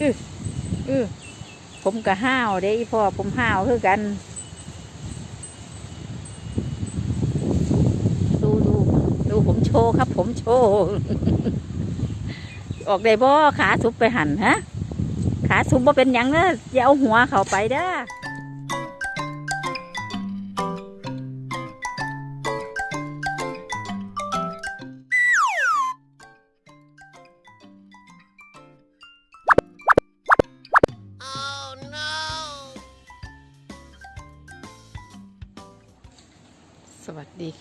อออเอผมก็ห้าวเด้อีพ่อผมห้าวคือกันดูดูดูผมโชว์ครับ ผมโชว์ออกได้บ่ขาสุบไปหันฮะขาสุบบ่เป็นยังเนอะอย่าเอาหัวเขาไปเด้อ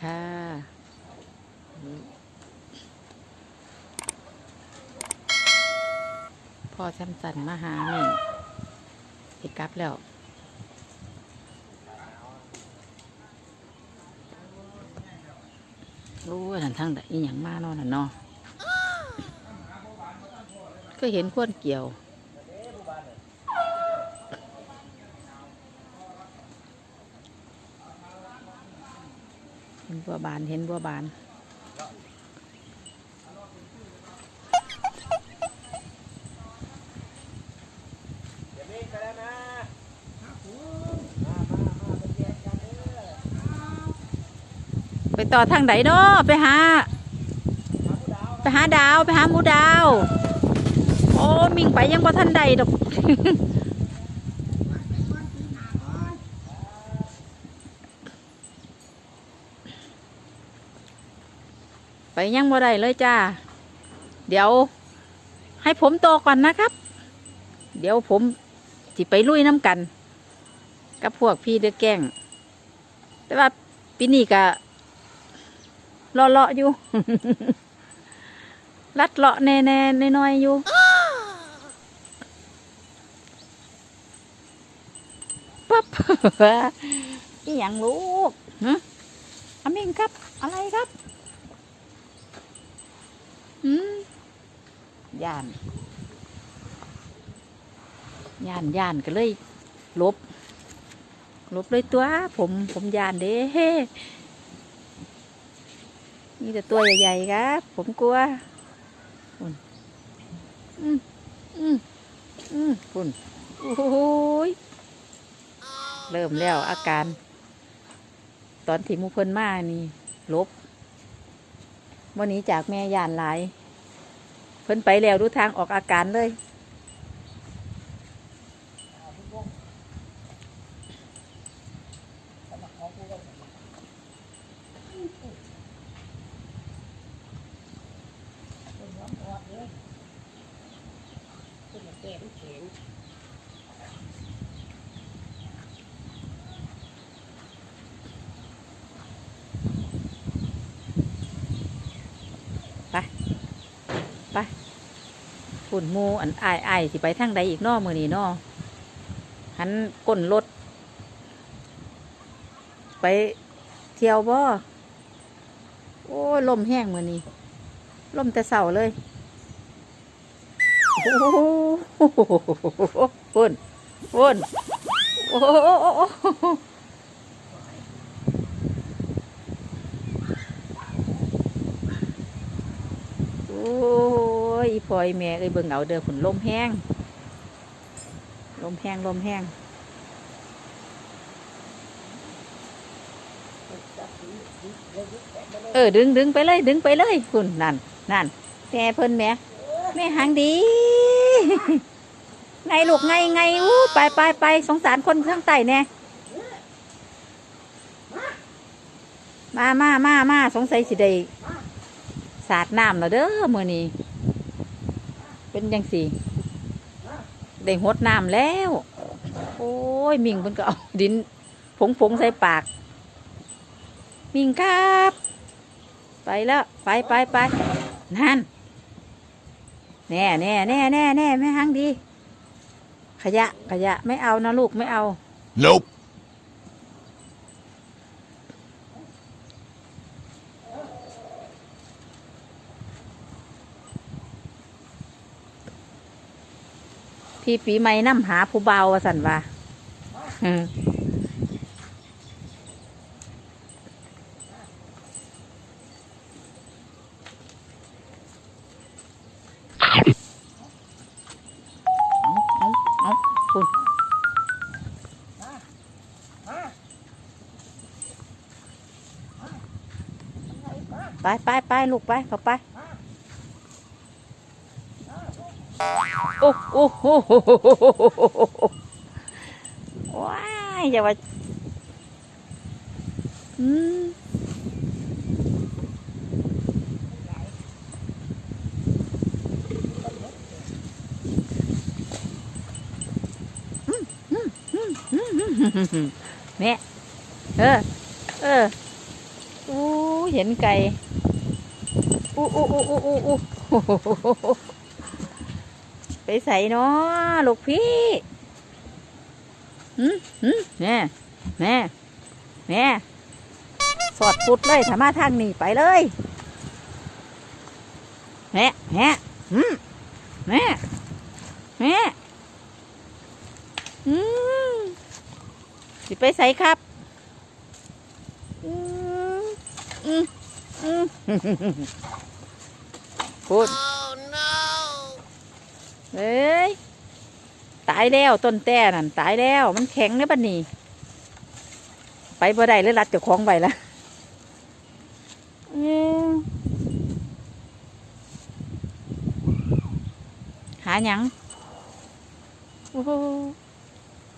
ค่ะ พ่อแซมสันมาหาหนึ่งสิกลับแล้วรู้ว่านั่นทั้งใดอีหยังมานอนน่ะเนาะก็เห็นขวนเกี่ยว เห็นบัวบานเห็นบัวบาน ไปต่อทางไหนเนาะไปหา ไปหาดาว ไปหาหมูดาว โอ้ มิงไปยังบ่ทันใดดอก ไปยังบ่ได้เลยจ้า เดี๋ยว ให้ผมโตก่อนนะครับ เดี๋ยวผมสิไปลุยน้ำกัน กับพวกพี่เดือแกล้ง แต่ว่าปีนี้ก็เลาะๆอยู่ ลัดเลาะแน่ๆน้อยๆอยู่ปั๊บอีหยังลูกฮะอามิงครับ อะไรครับ ย่าน ย่านย่านก็เลยลบ ลบเลยตัว ผมผมย่านเด้นี่แต่ตัวใหญ่ๆครับ ผมกลัวอุ่นอืมอืมอืมปุ่นโอ้ยเริ่มแล้วอาการ ตอนที่มูเพิ่นมานี่ลบ วันนี้จากแม่ยานหลาย เพิ่นไปแล้วดูทางออกอาการเลย ฝุ่นมูอันอายอายสิไปทางใดอีกนอมือนี้นอหันก้นรถ ไปเที่ยวบ่โอ้ลมแห้งมือนี้ลมแต่เสาเลยโอ้โหฝุ่นฝุ่นโอ้โหโอ้ ยอีพอยแม่เอ้ยเบิ่งเอาเด้อฝนลมแห้ง ลมแห้งลมแห้งเออดึงดึงไปเลย ดึงไปเลยคุณนั่นนั่นแม่เพิ่นแม่แม่หางดีไงลูกไงไงอู้ไปไปไปสงสารคนข้างใต้แน่มามามามาสงสัยสิได้ สาดน้ำแล้วเด้อมื่อนี้เป็นยังสิได้หดน้ำแล้ว โอ้ยมิงเพิ่นก็เอาดินผงผงๆใส่ปาก มิงครับ ไปแล้ว ไปไปไปนั่นแน่แน่แน่แน่แน่แม่หังดี ขยะขยะไม่เอานะลูกไม่เอา Nope. พี่ปีใหม่น้ำหาผู้เบาสันว่าไปไปไปลูกไปเข้าไป อ้โอ้โหว้ายอย่าว่าอืมแม่เออ เอออู้เห็นไก่อู้อู้อู้อู้อู้อู้ ไปใส่เนาะลูกพี่หืมหืมแม่แม่แม่สอดปุดเลยถ้ามาทางนี้ไปเลยแม่แม่หืมแม่แม่อืมสิไปใส่ครับอืมอืมอืมพูด เอ้ย ตายแล้วต้นแต่นั่นตายแล้วมันแข็งเนี่ยบัดนี้ ไปบ่ได้เลยรัดเจ้าของไปละหาหยัง โอ้โห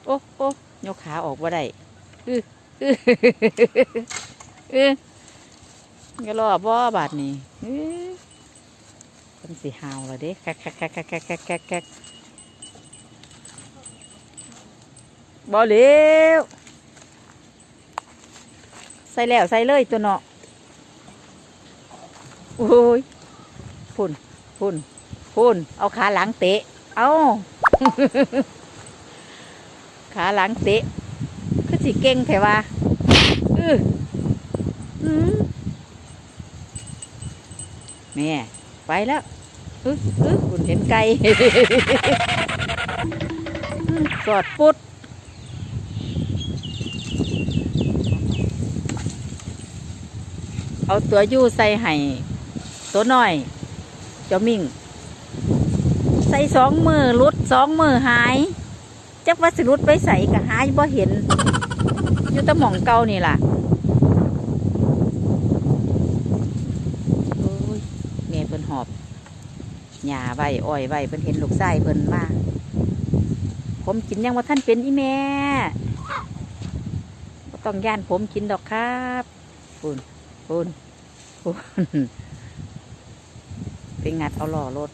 โอ้โอ้ยกขาออกบ่ได้อืออืออือก็รอบ่บาดนี้อือ นสีหาวเลยเด้แคกแคกแคกแคกแคกบอเลี้ยวใส่แล้วใส่เลยตัวเนาะโอ้ยพุ่นพุ่นพุ่นเอาขาหลังเตะ เอาขาหลังเตะ คือสีเก่งแถวะแม่ไปแล้ว อึออึคุณเห็นไก่สอดปุ๊ดเอาตัวยู่ใส่ให้ตัวน้อยเจ้ามิ่ง ใส่สองมือรุดสองมือหายจักว่าสิรุดไปใส่ก็หายบ่เห็นอยู่ตะหม่องเก่านี่ล่ะโอ้ยแม่เพิ่นหอบ หญ้าไว้อ้อยไว้เพิ่นเห็นลูกไส้เพิ่นมาผมกินยังว่าท่านเป็นอีแม่ต้องย่านผมกินดอกครับปุ่นปุ่นปุ่นไปงัดเอาหล่อรถ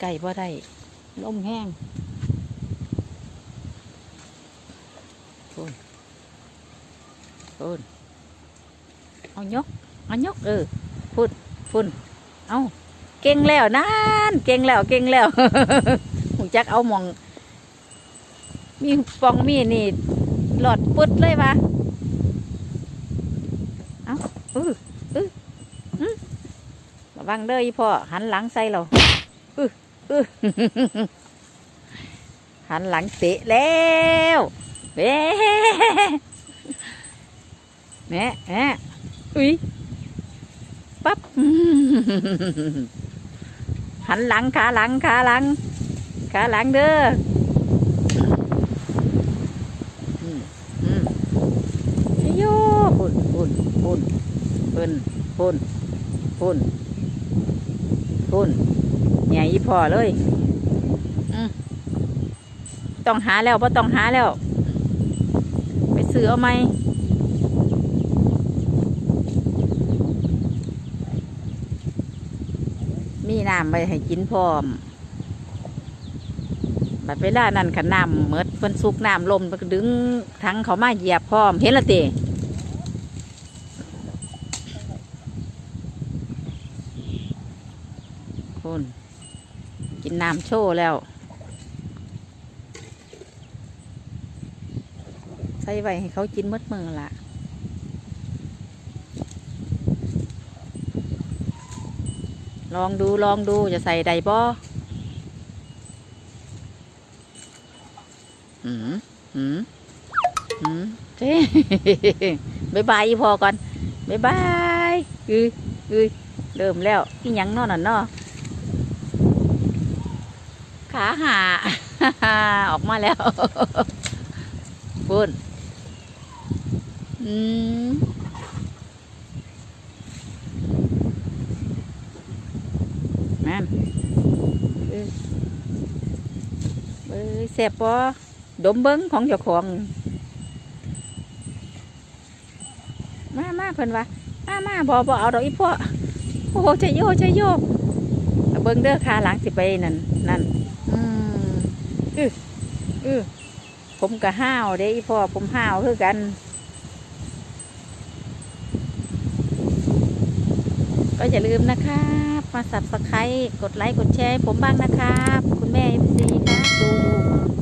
ไก่บ่ได้ลมแห้งพูน พูนเอายกเอายกเออพูดพูนเอาเก่งแล้วนั่นเก่งแล้วเก่งแล้วหูจักเอาหมอง มีปองมีนี่ หลอดปุ๊ดเลยวะเอาเออเอออืมระวังเด้อพ่อหันหลังใส่เราอื้อหันหลังเตะแล้วเบ้ แม่แม่อุ้ยปั๊บหันหลังขาหลังขาหลังขาหลังเด้ออืมอืมไอ้โยปุ่นปุ่นปุ่นปุ่นปุ่นปุ่นปุ่นใหญ่อีพอเลยอืมต้องหาแล้วบ่ต้องหาแล้ว ไปซื้อเอาไหม มีน้ำไปให้กินพร้อมบัดเวลานั้นขันน้ำเมดเพิ่นสุกน้ำลมมันก็ดึงทั้งเขามาเหยียบพร้อม เห็นละเตคุณกินน้ำโชว์แล้ว ใส่ไว้ให้เขากินมดมือละ ลองดูลองดูจะใส่ใดบ่อืมอืมอืมเจ้บายบายอีพอก่อนบายบายอืออือเริ่มแล้วอีหยังนอนน่ะเนาะขาหาออกมาแล้วบุญอืม นั่นเออเอ้ยแซ่บปอดมเบิ้งของเจ้าของ มามาเพิ่นว่ามามาบอบอเอาดอกอีพ่อโอ้โหใจโยใจโยเอาเบิ้งเด้อขาหลังสิไปนั่นนั่นอืมอืออือผมก็ห้าวเด้อีพ่อผมห้าวคือกัน ก็อย่าลืมนะครับ มาสับสไครต์กดไลค์กดแชร์ให้ผมบ้างนะครับคุณแม่เอฟซีครับดู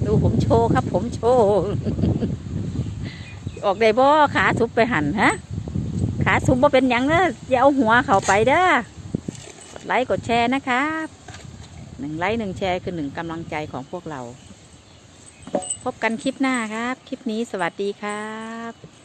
ดูผมโชว์ครับ ผมโชว์ ออกได้บ่ขาสุบไปหันฮะขาสุบบ่เป็นยังเด้ออย่าเอาหัวเข้าไปเด้อกดไลค์กดแชร์นะครับหนึ่งไลค์หนึ่งแชร์คือหนึ่งกำลังใจของพวกเรา พบกันคลิปหน้าครับ คลิปนี้สวัสดีครับ